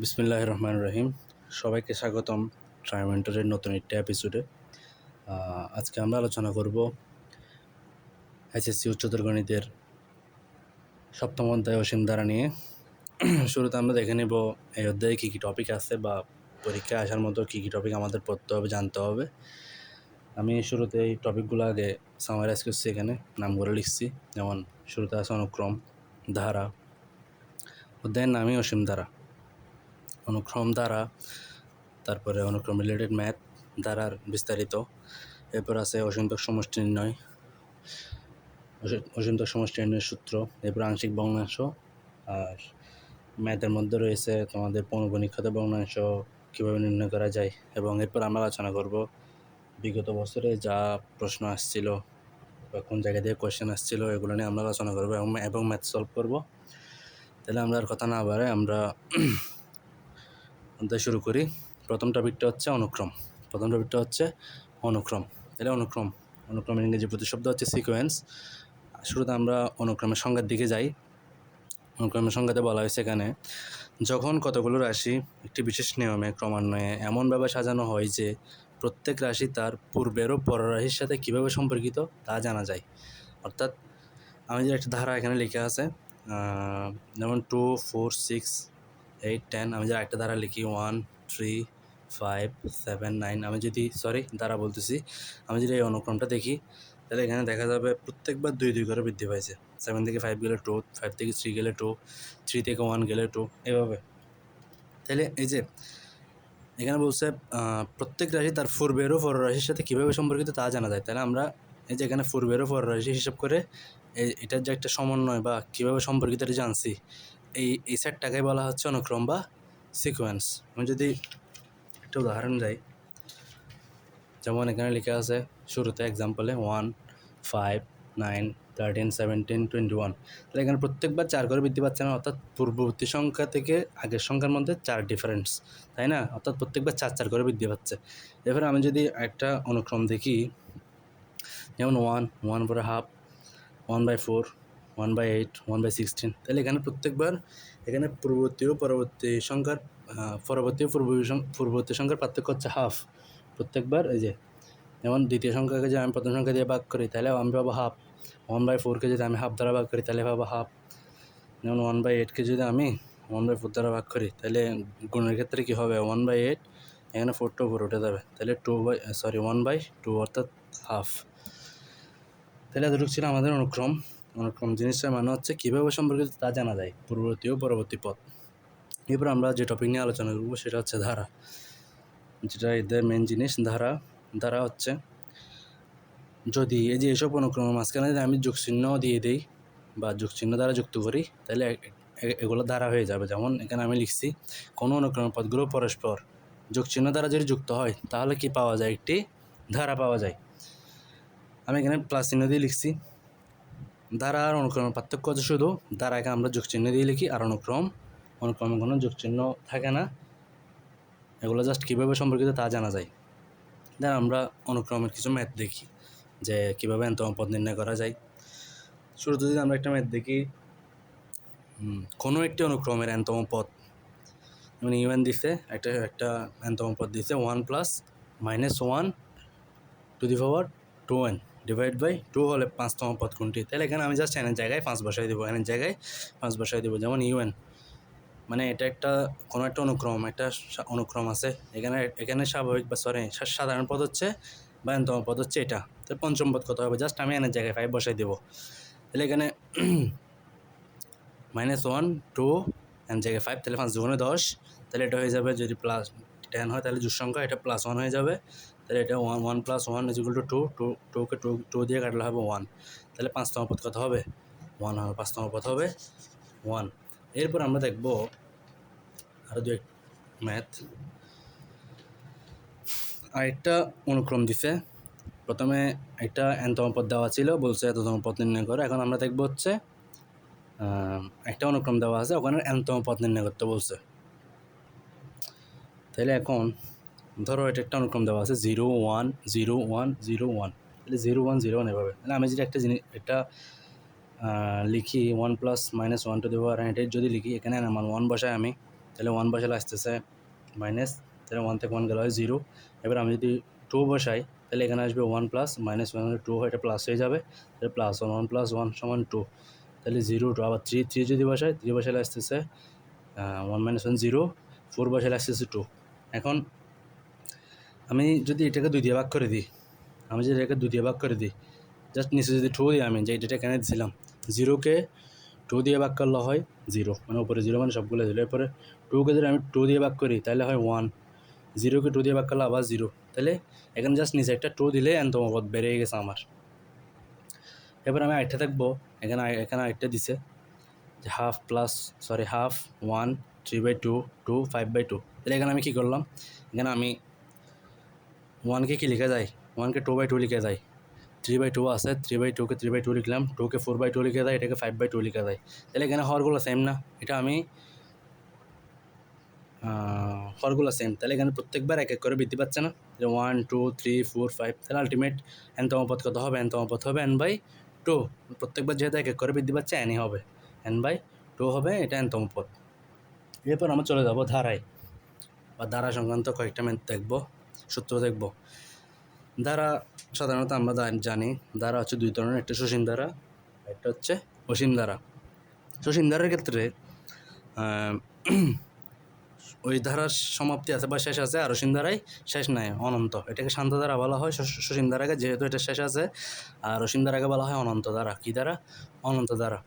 বিসমিল্লাহ রহমান রহিম। সবাইকে স্বাগতম ট্রাইমেন্টারের নতুন একটি এপিসোডে আজকে আমরা আলোচনা করব এসএসসি উচ্চতর গণিতের সপ্তম অধ্যায় অসীম দ্বারা নিয়ে। শুরুতে আমরা দেখে নেব এই অধ্যায়ে কী কী টপিক আছে বা পরীক্ষায় আসার মতো কী কী টপিক আমাদের পড়তে হবে, জানতে হবে। আমি শুরুতে এই টপিকগুলো আগে সামারাইজ করছি এখানে, নাম করে লিখছি। যেমন শুরুতে আছে অনুক্রম, ধারা। অধ্যায়ের নামই অসীম ধারা। অনুক্রম দ্বারা, তারপরে অনুক্রম রিলেটেড ম্যাথ দ্বারার বিস্তারিত। এরপর আছে অসীমতক সমষ্টি নির্ণয়। অসী- অসীমতক সমষ্টি নির্ণয়ের সূত্র, এরপর আংশিক ভগ্নাংশ, আর ম্যাথের মধ্যে রয়েছে তোমাদের পৌনগণিক্ষত ভগ্নাংশ, কীভাবে নির্ণয় করা যায়, এবং এরপর আমরা আলোচনা করব বিগত বছরে যা প্রশ্ন আসছিল, বা কোন জায়গা থেকে কোয়েশ্চেন আসছিল, এগুলো নিয়ে আমরা আলোচনা করব, এবং এবং ম্যাথ সলভ করব। তাহলে আমরা আর কথা না বাড়ে আমরা অধ্যায় শুরু করি। প্রথম টপিকটা হচ্ছে অনুক্রম। প্রথম টপিকটা হচ্ছে অনুক্রম। তাহলে অনুক্রম। অনুক্রমের ইংরেজি প্রতিশব্দ হচ্ছে সিকোয়েন্স শুরুতে আমরা অনুক্রমের সংজ্ঞার দিকে যাই। অনুক্রমের সংজ্ঞাতে বলা হয়েছে এখানে, যখন কতগুলো রাশি একটি বিশেষ নিয়মে ক্রমান্বয়ে এমনভাবে সাজানো হয় যে প্রত্যেক রাশি তার পূর্বেরও ও পরের রাশির সাথে কীভাবে সম্পর্কিত, তা জানা যায়। অর্থাৎ আমি যে একটা ধারা এখানে লেখা আছে যেমন two four six eight ten আমি যদি একটা ধারা লিখি one three five seven nine আমি যদি সরি ধারা বলতেছি, আমি যদি এই অনুক্রমটা দেখি, তাহলে এখানে দেখা যাবে প্রত্যেকবার দুই দুই করে বৃদ্ধি পাইছে। সেভেন থেকে ফাইভ গেলে টু ফাইভ থেকে থ্রি গেলে টু থ্রি থেকে ওয়ান গেলে টু এভাবে। তাহলে এই যে, এখানে বলছে প্রত্যেক রাশি তার পূর্বের ও পর রাশির সাথে কীভাবে সম্পর্কিত তা জানা যায়। তাহলে আমরা এই যে এখানে পূর্বের ও পর রাশি হিসাব করে এটার যে একটা সমন্বয় বা কীভাবে সম্পর্কিত এটা জানছি এই এই সেটটাকে বলা হচ্ছে অনুক্রম বা সিকোয়েন্স আমি যদি একটা উদাহরণ যাই যেমন এখানে লেখা আছে, শুরুতে এক্সাম্পলে one five nine thirteen seventeen twenty one তাহলে এখানে প্রত্যেকবার চার করে বৃদ্ধি পাচ্ছে না, অর্থাৎ পূর্ববর্তী সংখ্যা থেকে আগের সংখ্যার মধ্যে চার ডিফারেন্স তাই না? অর্থাৎ প্রত্যেকবার চার চার করে বৃদ্ধি পাচ্ছে। এবার আমি যদি একটা অনুক্রম দেখি, যেমন ওয়ান ওয়ান পরে half one by four one by eight one by sixteen তাহলে এখানে প্রত্যেকবার, এখানে পূর্ববর্তী ও পরবর্তী সংখ্যার পরবর্তী ও পূর্ববর্তী সংখ্যার পার্থক্য হচ্ছে হাফ প্রত্যেকবার এই যে, যেমন দ্বিতীয় সংখ্যাকে যদি আমি প্রথম সংখ্যা দিয়ে ভাগ করি, তাহলে আমি পাবো হাফ ওয়ান বাই ফোরকে যদি আমি হাফ দ্বারা ভাগ করি, তাহলে পাবো হাফ যেমন ওয়ান বাই এইটকে যদি আমি ওয়ান বাই ফোর দ্বারা ভাগ করি, তাহলে গুণের ক্ষেত্রে কী হবে? ওয়ান বাই এইট এখানে ফোর টু ফোর উঠে যাবে। তাহলে two by sorry one by two অর্থাৎ হাফ তাহলে এতটুকু ছিল আমাদের অনুক্রম। অনুক্রম জিনিসটার মানে হচ্ছে কীভাবে সম্পর্কিত তা জানা যায় পূর্ববর্তী ও পরবর্তী পথ। এরপর আমরা যে টপিক নিয়ে আলোচনা করব সেটা হচ্ছে ধারা। যেটা এদের মেন জিনিস, ধারা। ধারা হচ্ছে, যদি এই যে এসব অনুক্রমের মাঝখানে যদি আমি যোগচিহ্ন দিয়ে দিই বা যোগচিহ্ন দ্বারা যুক্ত করি, তাহলে এগুলো ধারা হয়ে যাবে। যেমন এখানে আমি লিখছি, কোনো অনুক্রমের পদগুলো পরস্পর যোগচিহ্ন দ্বারা যদি যুক্ত হয়, তাহলে কি পাওয়া যায়? একটি ধারা পাওয়া যায়। আমি এখানে প্লাস চিহ্ন দিয়ে লিখছি। ধারা আর অনুক্রমের পার্থক্য হচ্ছে শুধু। ধারাকে আমরা যোগচিহ্ন দিয়ে লিখি আর অনুক্রম। অনুক্রমে কোনো যোগচিহ্ন থাকে না। এগুলো জাস্ট কীভাবে সম্পর্কিত তা জানা যায়। দেন আমরা অনুক্রমের কিছু ম্যাথ দেখি, যে কীভাবে এন্তম পদ নির্ণয় করা যায়। শুরুতে যদি আমরা একটা ম্যাথ দেখি কোনো একটি অনুক্রমের এন্তম পদ মানে ইউএন দিছে, একটা একটা এন্তম পদ দিছে one plus minus one to the power two n divide by two হলে পাঁচতম পদ কোনটি? তাহলে এখানে আমি জাস্ট এনের জায়গায় পাঁচ বসাই দেবো। এনের জায়গায় পাঁচ বসাই দেবো, যেমন ইউএন মানে এটা একটা কোনো একটা অনুক্রম একটা অনুক্রম আছে। এখানে এখানে স্বাভাবিক বা সরি সাধারণ পদ হচ্ছে বা এনতম পদ হচ্ছে এটা। তো পঞ্চম পদ কত হবে? জাস্ট আমি এনের জায়গায় ফাইভ বসাই দেবো। তাহলে এখানে মাইনাস ওয়ান টু এন জায়গায় ফাইভ তাহলে পাঁচ দুগুণে দশ। তাহলে এটা হয়ে যাবে যদি প্লাস টেন হয়, তাহলে জোর সংখ্যা এটা প্লাস ওয়ান হয়ে যাবে। তাহলে এটা one one plus one equal two two two টুকে টু টু দিয়ে কাটলে হবে ওয়ান তাহলে পাঁচতম পদ কত হবে? ওয়ান হবে পাঁচতম পদ হবে ওয়ান এরপর আমরা দেখব আরও দু এক ম্যাথ আরেকটা অনুক্রম দিছে। প্রথমে একটা এনতম পদ দেওয়া ছিল, বলছে এততম পদ নির্ণয় করে। এখন আমরা দেখব হচ্ছে একটা অনুক্রম দেওয়া আছে, ওখানে এনতম পদ নির্ণয় করতে বলছে। তাহলে এখন ধরো এটা একটা অনুক্রম দেওয়া আছে zero one zero one zero one. তাহলে জিরো ওয়ান জিরো ওয়ান এভাবে। তাহলে আমি যদি একটা জিনিস, একটা লিখি one plus minus one two দেবো আর এটা যদি লিখি এখানে আমার ওয়ান বসায় আমি, তাহলে ওয়ান বসালে আসতেছে মাইনাস, তাহলে ওয়ান থেকে ওয়ান গেলে হয় জিরো। এবার আমি যদি টু বসাই, তাহলে এখানে আসবে one plus minus one two হয়, এটা প্লাস হয়ে যাবে। তাহলে plus one one plus one সমান টু। তাহলে জিরো, টু। আবার থ্রি থ্রি যদি বসায় থ্রি বসালে আসতেছে one minus one, zero. Four বসালে আসতেছে টু। এখন আমি যদি এটাকে দুই দিয়ে ভাগ করে দিই, আমি যদি এটাকে দুই দিয়ে ভাগ করে দিই জাস্ট নিচে যদি টু দিই আমি, যে এটা কেন দিছিলাম জিরোকে টু দিয়ে ভাগ করলে হয় জিরো মানে উপরে জিরো মানে সবগুলো দিল এরপরে টুকে যদি আমি টু দিয়ে ভাগ করি, তাহলে হয় ওয়ান জিরোকে টু দিয়ে ভাগ করলে আবার জিরো তাহলে এখানে জাস্ট নিচে একটা টু দিলে এনতম পদ বেড়ে গেছে আমার। এবার আমি আরেকটা থাকব এখানে এখানে আরেকটা দিছে, যে half plus sorry half one three by two two five by two তাহলে এখানে আমি কী করলাম, এখানে আমি ওয়ানকে কি লিখে যায়? ওয়ানকে টু বাই টু লিখে যায়। থ্রি বাই টু আছে থ্রি বাই টুকে থ্রি বাই টু লিখলাম টুকে ফোর বাই টু লিখে দেয় এটাকে ফাইভ বাই টু লিখে দেয় তাহলে এখানে হরগুলো সেম না। এটা আমি হরগুলো সেম তাহলে এখানে প্রত্যেকবার এক এক করে বৃদ্ধি পাচ্ছে না। যে one two three four five তাহলে আলটিমেট এন তমপদ কত হবে? এন তমপদ হবে এন বাই টু প্রত্যেকবার যেহেতু এক এক করে বৃদ্ধি পাচ্ছে এনই হবে। এন বাই টু হবে, এটা এন তমপদ এরপর আমরা চলে যাব ধারায়। বা ধারা সংক্রান্ত কয়েকটা ম্যাথ দেখব। সূত্র দেখব। ধারা সাধারণত আমরা জানি ধারা হচ্ছে দুই ধরনের, একটা সসীম ধারা, একটা হচ্ছে অসীম ধারা। সসীম ধারার ক্ষেত্রে ওই ধারার সমাপ্তি আছে বা শেষ আছে, আর অসীম ধারায় শেষ নাই, অনন্ত। এটাকে শান্ত ধারা বলা হয়, সস- সসীম ধারাকে যেহেতু এটা শেষ আছে, আর অসীম ধারাকে বলা হয় অনন্ত ধারা। কী ধারা? অনন্ত ধারা।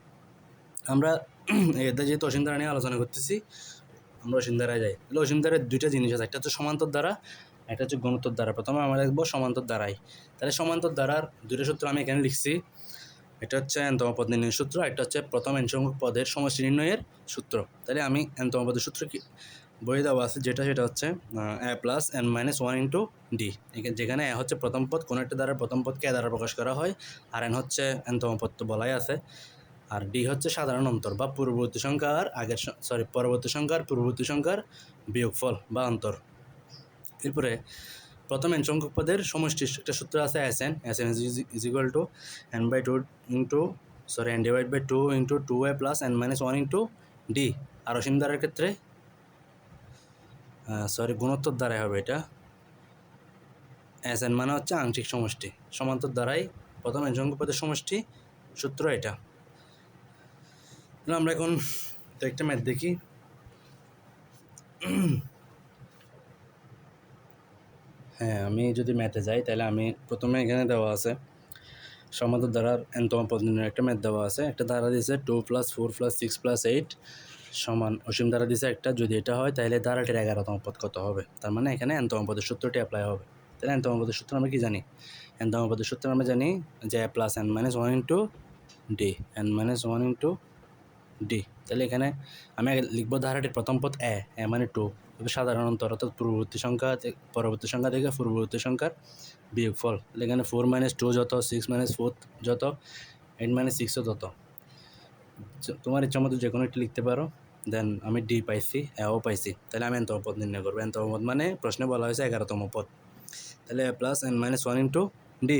আমরা এদের যেহেতু অসীম ধারা নিয়ে আলোচনা করতেছি, আমরা অসীম ধারায় যাই। তাহলে অসীম ধারায় দুইটা জিনিস আছে, একটা হচ্ছে সমান্তর দ্বারা একটা হচ্ছে গুণোত্তর দ্বারা প্রথমে আমরা দেখব সমান্তর দ্বারাই তাহলে সমান্তর দ্বারার দুইটা সূত্র আমি এখানে লিখছি। এটা হচ্ছে এনতম পদ নির্ণয়ের সূত্র একটা হচ্ছে প্রথম এন সংখ্যক পদের সমষ্টি নির্ণয়ের সূত্র। তাহলে আমি এনতম পদের সূত্র কি বই দেওয়া আছে, যেটা, সেটা হচ্ছে a plus n minus one into d. যেখানে এ হচ্ছে প্রথম পদ, কোনো একটা দ্বারা প্রথম পদকে এ দ্বারা প্রকাশ করা হয়, আর এন হচ্ছে এনতম পদ তো বলাই আছে। আর ডি হচ্ছে সাধারণ অন্তর বা পূর্ববর্তী সংখ্যা আর আগের সরি পরবর্তী সংখ্যার পূর্ববর্তী সংখ্যার বিয়োগফল বা অন্তর। এরপরে প্রথম এন সংখ্যক পদের সমষ্টি একটা সূত্র আছে S n S n is equal to n by two into sorry n divide by two into two a plus n minus one into d আর অসীম দ্বারের ক্ষেত্রে সরি গুণোত্তর দ্বারাই হবে এটা। এস এন মানে হচ্ছে আংশিক সমষ্টি। সমান্তর দ্বারাই প্রথম এন সংখ্যক পদের সমষ্টি সূত্র এটা। আমরা এখন একটা ম্যাথ দেখি। হ্যাঁ আমি যদি ম্যাথে যাই, তাহলে আমি প্রথমে এখানে দেওয়া আছে, সমান্তর দ্বারার এনতম পদ নির্ণয়ের একটা ম্যাথ দেওয়া আছে। একটা দ্বারা দিয়েছে two plus four plus six plus eight সমান অসীম দ্বারা দিয়েছে একটা, যদি এটা হয়, তাহলে দ্বারাটির এগারোতম পদ কত হবে? তার মানে এখানে এনতম পদের সূত্রটি অ্যাপ্লাই হবে। তাহলে এনতম পদের সূত্র আমরা কি জানি? এনতম পদের সূত্র আমরা জানি যে plus n minus one into d n minus one into d তাহলে এখানে আমি লিখব ধারাটির প্রথম পদ এ এ মানে টু সাধারণত অর্থাৎ পূর্ববর্তী সংখ্যা পরবর্তী সংখ্যা থেকে পূর্ববর্তী সংখ্যার বিয়োগফল। এখানে ফোর মাইনাস টু যত সিক্স মাইনাস ফোর যত এইট মাইনাস সিক্সও তত। তোমার ইচ্ছা মতো যে কোনো একটি লিখতে পারো। দেন আমি ডি পাইছি এও পাইছি। তাহলে আমি এনতম পদ নির্ণয় করব। এনতম পদ মানে প্রশ্নে বলা হয়েছে এগারোতম পদ। তাহলে a plus n minus one into d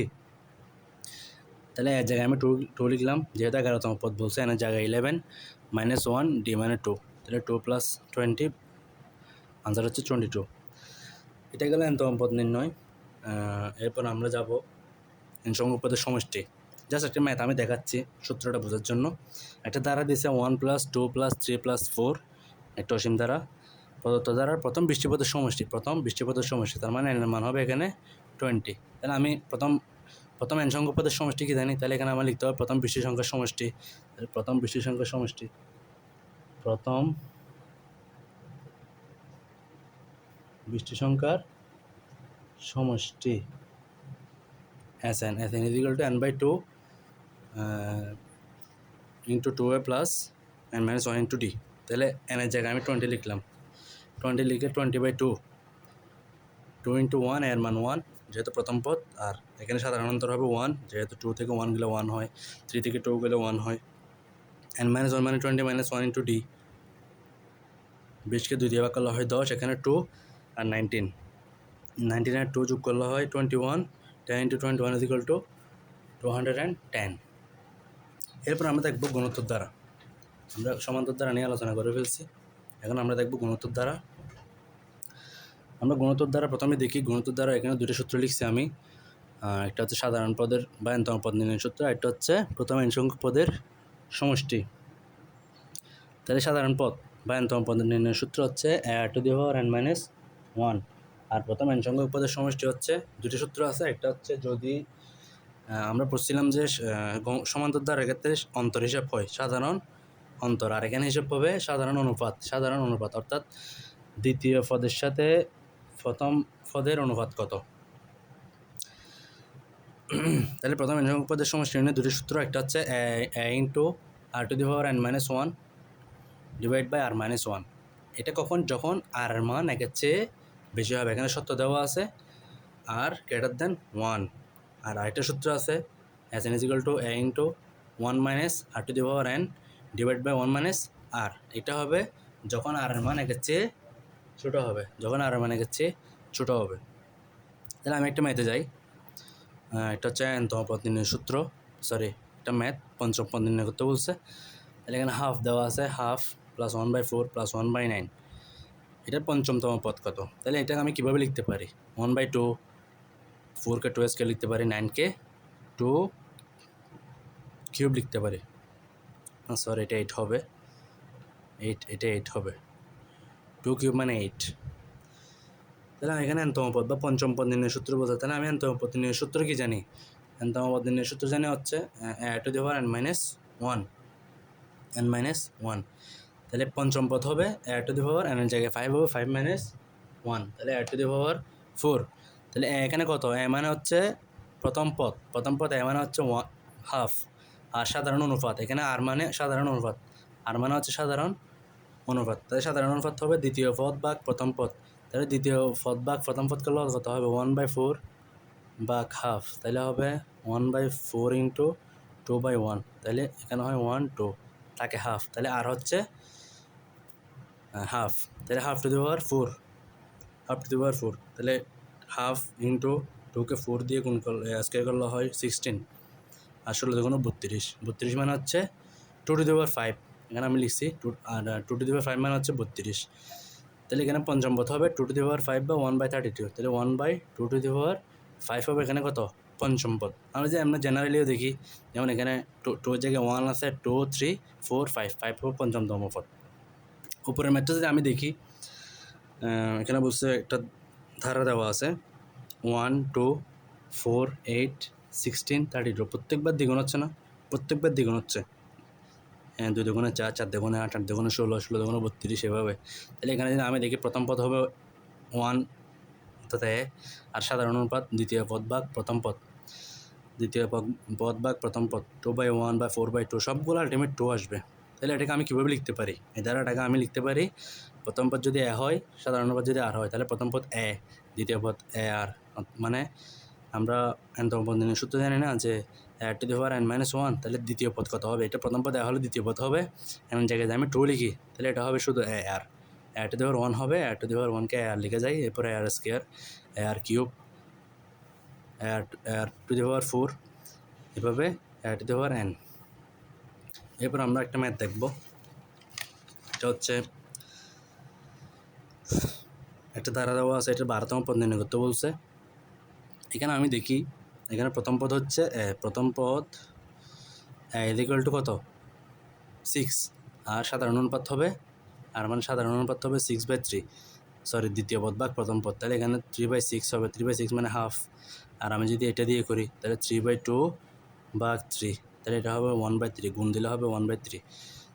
তাহলে এক জায়গায় আমি টু টু লিখলাম। যেহেতু এগারোতম পদ বলছে এনের জায়গায় ইলেভেন মাইনাস ওয়ান ডি মানে টু তাহলে টু প্লাস টোয়েন্টি আনসার হচ্ছে টোয়েন্টি টু এটা গেল এনতম পদ নির্ণয়। এরপর আমরা যাব এন সংখ্যক পদের সমষ্টি। জাস্ট একটা ম্যাথ আমি দেখাচ্ছি সূত্রটা বোঝার জন্য। একটা দ্বারা দিছে one plus two plus three plus four একটা অসীম দ্বারা প্রদত্ত দ্বারার প্রথম বৃষ্টিপদের সমষ্টি, প্রথম বৃষ্টিপদের সমষ্টি, তার মানে এর মান হবে এখানে টোয়েন্টি তাহলে আমি প্রথম প্রথম এন সংখ্যক পদের সমষ্টি কি জানি? তাহলে এখানে আমার লিখতে হবে প্রথম বৃষ্টি সংখ্যার সমষ্টি প্রথম বৃষ্টি সংখ্যার সমষ্টি। প্রথম বৃষ্টি সংখ্যার সমষ্টি। S n S n is equal to n by two into two a plus n minus one into d তাহলে এনের জায়গায় আমি টোয়েন্টি লিখলাম। টোয়েন্টি লিখে twenty by two two into ওয়ানের মান ওয়ান যেহেতু প্রথম পদ, আর এখানে সাধারণ অন্তর হবে ওয়ান যেহেতু টু থেকে ওয়ান গেলে ওয়ান হয় থ্রি থেকে টু গেলে ওয়ান হয়। এন মাইনাস ওয়ান মানে twenty minus one into d বিশকে দুই দিয়ে ভাগ করলে হয় দশ, এখানে টু আর নাইনটিন নাইনটিন আর টু যোগ করলে হয় twenty one ten into twenty one is equal to two hundred and ten এরপর আমরা দেখব গুণোত্তর দ্বারা। আমরা সমান্তর দ্বারা নিয়ে আলোচনা করে ফেলছি। এখন আমরা দেখব গুণোত্তর দ্বারা। আমরা গুণোত্তর দ্বারা প্রথমে দেখি, গুণোত্তর দ্বারা এখানে দুটো সূত্র লিখছি আমি। একটা হচ্ছে সাধারণ পদের বা এনতম পদ নির্ণয় সূত্র একটা হচ্ছে প্রথম এন সংখ্যক পদের সমষ্টি। তাহলে সাধারণ পদ বা এনতম পদের নির্ণয় সূত্র হচ্ছে to the power n minus one. আর প্রথম এন সংখ্যক সমষ্টি হচ্ছে দুটি সূত্র আছে একটা হচ্ছে যদি আমরা পড়ছিলাম যে আহ, গ- সমান্তর দ্বারের ক্ষেত্রে অন্তর হিসাব হয় সাধারণ অন্তর। আর এখানে হিসাব হবে সাধারণ অনুপাত সাধারণ অনুপাত। অর্থাৎ দ্বিতীয় পদের সাথে প্রথম পদের অনুপাত কত? তাহলে প্রথম এন সংখ্যক সমষ্টি নির্ণয় দুটি সূত্র একটা হচ্ছে a into r to the power n minus one divide by r minus one এটা কখন? যখন আর মান একের চেয়ে বেশি হবে। এখানে সত্য দেওয়া আছে। আর গ্রেটার দেন ওয়ান আর আরেকটা সূত্র আছে S n is equal to a into one minus r to the power n divide by one minus r এটা হবে যখন আর এর মান একের চেয়ে ছোটো হবে। যখন আর এর মান একের চেয়ে ছোটো হবে। তাহলে আমি একটা ম্যাথে যাই। এটা হচ্ছে এনতম সূত্র। সরি এটা ম্যাথ। পঞ্চম পদ করতে বলছে। তাহলে এখানে হাফ দেওয়া আছে। Half plus one by four plus one by nine এটার পঞ্চমতম পদ কত? তাহলে এটা আমি কীভাবে লিখতে পারি? ওয়ান বাই টু ফোরকে টু এসকে লিখতে পারি নাইনকে টু কিউব লিখতে পারি। সরি এটা এইট হবে। এইট এটা এইট হবে। টু কিউব মানে এইট তাহলে এখানে এনতম পদ বা পঞ্চম পদ নির্ণয় সূত্র বোঝা তাহলে আমি এনতম পদ নির্ণয় সূত্র কি জানি? এনতম পদ নির্ণয় সূত্র জানি হচ্ছে to the power n minus one n minus one তাহলে পঞ্চম পদ হবে a to the power n জায়গায় ফাইভ হবে ফাইভ মাইনাস ওয়ান তাহলে a to the power four তাহলে এখানে কত? এ মানে হচ্ছে প্রথম পদ প্রথম পদ এ মানে হচ্ছে ওয়ান হাফ আর সাধারণ অনুপাত, এখানে আর মানে সাধারণ অনুপাত। আর মানে হচ্ছে সাধারণ অনুপাত। তাহলে সাধারণ অনুপাত হবে দ্বিতীয় পদ ভাগ প্রথম পদ। তাহলে দ্বিতীয় পদ ভাগ প্রথম পদ করলে কত হবে? ওয়ান বাই ফোর ভাগ হাফ তাহলে হবে one by four into two by one তাহলে এখানে হয় ওয়ান টু তাকে হাফ তাহলে আর হচ্ছে হাফ তাহলে half to the power four half to the power four তাহলে হাফ ইন্টু টুকে ফোর দিয়ে গুণ করলে স্কোয়ার করলে হয় সিক্সটিন আসলে দেখুন বত্রিশ। বত্রিশ মানে হচ্ছে two to the power five এখানে আমি লিখছি two R two to the power five মানে হচ্ছে বত্রিশ। তাহলে এখানে পঞ্চম পথ হবে two to the power five বা ওয়ান বাই থার্টি টু তাহলে one by two to the power five হবে এখানে কত? পঞ্চম পদ। আমরা যে আমরা জেনারেলিও দেখি, যেমন এখানে টু টুর জায়গায় ওয়ান আছে two three four five five হবে পঞ্চমতম পদ। উপরের ম্যাটটা যদি আমি দেখি এখানে বলছে একটা ধারা দেওয়া আছে। One two four eight sixteen thirty two প্রত্যেকবার দ্বিগুণ হচ্ছে না? প্রত্যেকবার দ্বিগুণ হচ্ছে। হ্যাঁ দুই দুগুণে চার চার দুগুণে আট আট দুগুণে ষোলো ষোলো দুগুণে বত্রিশ, এভাবে। তাহলে এখানে যদি আমি দেখি, প্রথম পদ হবে ওয়ান অর্থাৎ এ, আর সাধারণ অনুপাত দ্বিতীয় পদ ভাগ প্রথম পদ। দ্বিতীয় পদ ভাগ প্রথম পদ two by one by four by two সবগুলো আলটিমেট টু আসবে। তাহলে এটাকে আমি কীভাবে লিখতে পারি? এ দ্বারা ধারাটাকে আমি লিখতে পারি, প্রথম পদ যদি এ হয়, সাধারণ পদ যদি আর হয়, তাহলে প্রথম পদ এ, দ্বিতীয় পদ এ আর মানে আমরা এনতম পদ নির্ণয় সূত্র জানি না যে to the power n minus one তাহলে দ্বিতীয় পদ কত হবে? এটা প্রথম পদ এ হলে দ্বিতীয় পদ হবে। এমন জায়গায় আমি টু লিখি, তাহলে এটা হবে শুধু এ আর। এ টু দি পাওয়ার ওয়ান হবে, এ টু দি পাওয়ার ওয়ানকে এ আর লিখে যাই, এরপরে a r square, a r cube, a r to the power four এভাবে a to the power N এরপর আমরা একটা ম্যাথ দেখব। এটা হচ্ছে একটা ধারা দেওয়া আছে, এটা বারোতম পদ নির্ণয় করতে বলছে। এখানে আমি দেখি, এখানে প্রথম পদ হচ্ছে প্রথম পদ ইকুয়াল টু কত? সিক্স আর সাধারণ অনুপাত হবে, আর মানে সাধারণ অনুপাত হবে সিক্স বাই থ্রি সরি দ্বিতীয় পদ ভাগ প্রথম পদ। তাহলে এখানে থ্রি বাই সিক্স হবে থ্রি বাই সিক্স মানে হাফ আর আমি যদি এটা দিয়ে করি, তাহলে থ্রি বাই টু বা থ্রি তাহলে এটা হবে ওয়ান বাই থ্রি গুণ দিলে হবে ওয়ান বাই থ্রি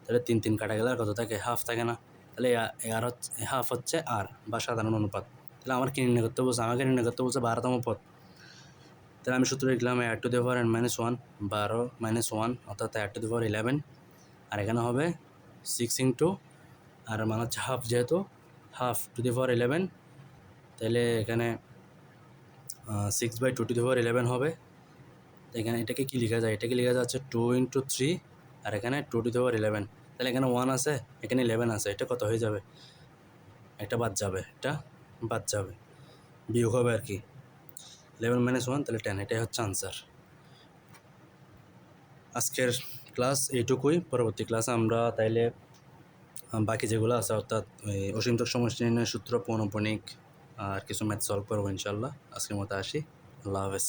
তাহলে তিন তিন কাটা গেলে, আর কত থাকে? হাফ থাকে না। তাহলে আর হচ্ছে হাফ হচ্ছে আর বা সাধারণ অনুপাত। তাহলে আমার কি নির্ণয় করতে বলছে? আমাকে নির্ণয় করতে বলছে বারোতম পদ। তাহলে আমি সূত্র লিখলাম a to the power n minus one বারো মাইনাস ওয়ান অর্থাৎ a to the power eleven আর এখানে হবে সিক্স ইন্টু আর মানে হচ্ছে হাফ যেহেতু half to the power eleven তাহলে এখানে six by two to the power eleven হবে। তো এখানে এটাকে কী লেখা যায়? এটাকে লেখা যাচ্ছে টু ইন্টু থ্রি আর এখানে two to the power eleven তাহলে এখানে ওয়ান আছে, এখানে ইলেভেন আছে, এটা কত হয়ে যাবে? একটা বাদ যাবে, এটা বাদ যাবে। বিয়োগ হবে আর কি। ইলেভেন মাইনাস ওয়ান তাহলে টেন এটাই হচ্ছে আনসার আজকের ক্লাস এইটুকুই, পরবর্তী ক্লাসে আমরা তাইলে বাকি যেগুলো আছে, অর্থাৎ অসীমতক সমষ্টি নির্ণয়ের সূত্র পৌনপণিক আর কিছু ম্যাথ সলভ করব ইনশাল্লাহ আজকের মতো আসি। আল্লাহ হাফেজ।